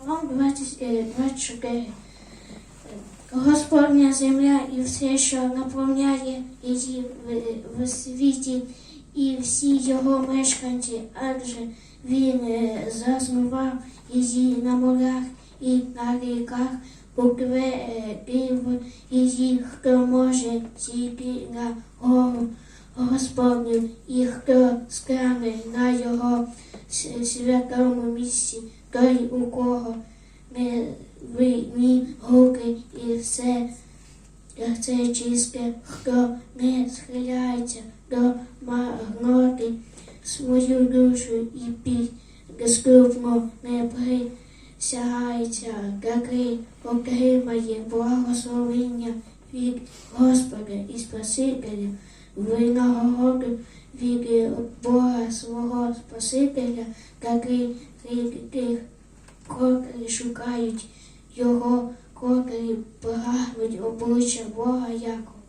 Псалом 20, е, 24. Господня земля і все, що наповняє її в, світі, і всі його мешканці, адже він е, заснував її на морях і на ріках, укрепив її, хто може зійти на гору Господню, і хто стане на його святому місці, той, у кого винні руки і все це чисте, хто не схиляється до магноти свою душу і під не присягається, який отримає благословення від Господа і Спасителя, винагороду від Бога свого Спасителя, такий від тих, котрі шукають його, котрі прагнуть обличчя Бога Якова.